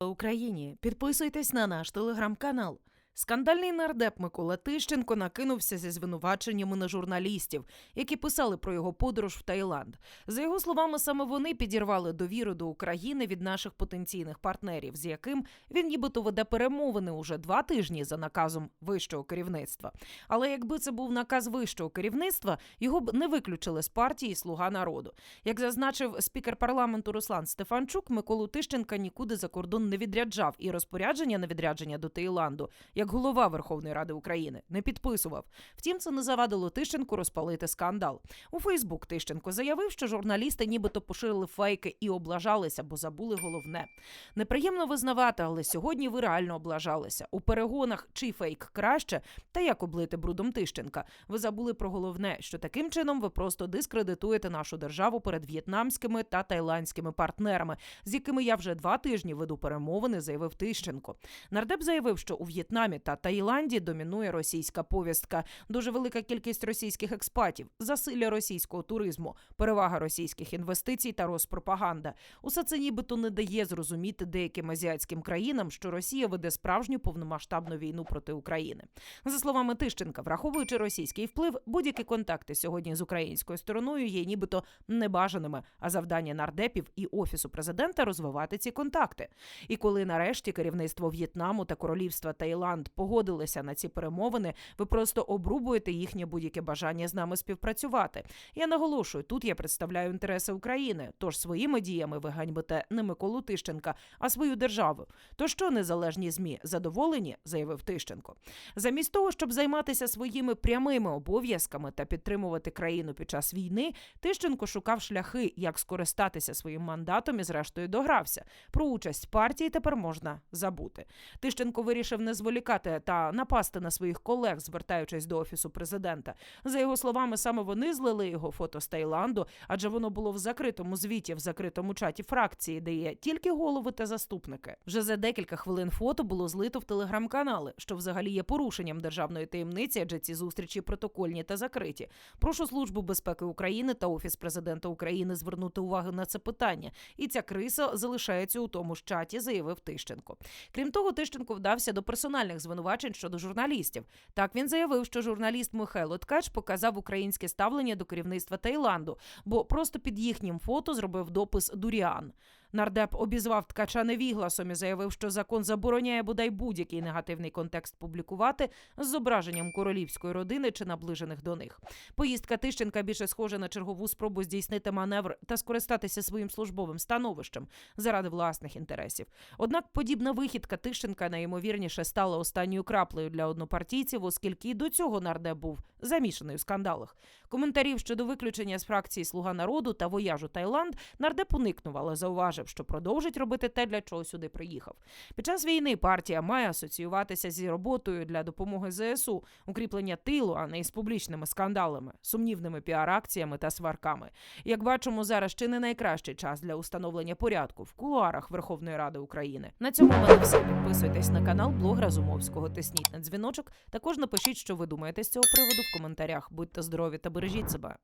Україні. Підписуйтесь на наш телеграм-канал. Скандальний нардеп Микола Тищенко накинувся зі звинуваченнями на журналістів, які писали про його подорож в Таїланд. За його словами, саме вони підірвали довіру до України від наших потенційних партнерів, з яким він нібито веде перемовини уже два тижні за наказом вищого керівництва. Але якби це був наказ вищого керівництва, його б не виключили з партії Слуга народу. Як зазначив спікер парламенту Руслан Стефанчук, Миколу Тищенка нікуди за кордон не відряджав і розпорядження на відрядження до Таїланду, як голова Верховної Ради України, не підписував. Втім, це не завадило Тищенку розпалити скандал. У Фейсбук Тищенко заявив, що журналісти нібито поширили фейки і облажалися, бо забули головне. Неприємно визнавати, але сьогодні ви реально облажалися. У перегонах чий фейк краще та як облити брудом Тищенка. Ви забули про головне, що таким чином ви просто дискредитуєте нашу державу перед в'єтнамськими та тайландськими партнерами, з якими я вже два тижні веду перемовини, заявив Тищенко. Нардеп заявив, що у В'єтнамі та Таїланді домінує російська повістка, дуже велика кількість російських експатів, засилля російського туризму, перевага російських інвестицій та розпропаганда. Усе це нібито не дає зрозуміти деяким азіатським країнам, що Росія веде справжню повномасштабну війну проти України. За словами Тищенка, враховуючи російський вплив, будь-які контакти сьогодні з українською стороною є нібито небажаними, а завдання нардепів і офісу президента розвивати ці контакти. І коли нарешті керівництво В'єтнаму та королівства Таїланд погодилися на ці перемовини, ви просто обрубуєте їхнє будь-яке бажання з нами співпрацювати. Я наголошую, тут я представляю інтереси України. Тож своїми діями ви ганьбите не Миколу Тищенка, а свою державу. То що незалежні змі задоволені, заявив Тищенко. Замість того, щоб займатися своїми прямими обов'язками та підтримувати країну під час війни, Тищенко шукав шляхи, як скористатися своїм мандатом і, зрештою, догрався. Про участь партії тепер можна забути. Тищенко вирішив не зволікати та напасти на своїх колег, звертаючись до офісу президента. За його словами, саме вони злили його фото з Таїланду, адже воно було в закритому звіті, в закритому чаті фракції, де є тільки голови та заступники. Вже за декілька хвилин фото було злито в телеграм-канали, що взагалі є порушенням державної таємниці, адже ці зустрічі протокольні та закриті. Прошу службу безпеки України та офіс президента України звернути увагу на це питання. І ця криса залишається у тому ж чаті, заявив Тищенко. Крім того, Тищенко вдався до персональних звинувачень щодо журналістів. Так він заявив, що журналіст Михайло Ткач показав українське ставлення до керівництва Таїланду, бо просто під їхнім фото зробив допис Дуріан. Нардеп обізвав ткача невігласом і заявив, що закон забороняє бодай будь-який негативний контекст публікувати з зображенням королівської родини чи наближених до них. Поїздка Тищенка більше схожа на чергову спробу здійснити маневр та скористатися своїм службовим становищем заради власних інтересів. Однак подібна вихідка Тищенка найімовірніше стала останньою краплею для однопартійців, оскільки і до цього нардеп був замішаний у скандалах. Коментарів щодо виключення з фракції Слуга народу та вояжу Таїланд нардеп уникнув, але зауважив, що продовжить робити те, для чого сюди приїхав. Під час війни партія має асоціюватися зі роботою для допомоги ЗСУ, укріплення тилу, а не із публічними скандалами, сумнівними піар-акціями та сварками. Як бачимо, зараз ще не найкращий час для установлення порядку в кулуарах Верховної Ради України. На цьому мене все. Підписуйтесь на канал Блог Разумовського. Тисніть на дзвіночок. Також напишіть, що ви думаєте з цього приводу в коментарях. Будьте здорові та бережіть себе.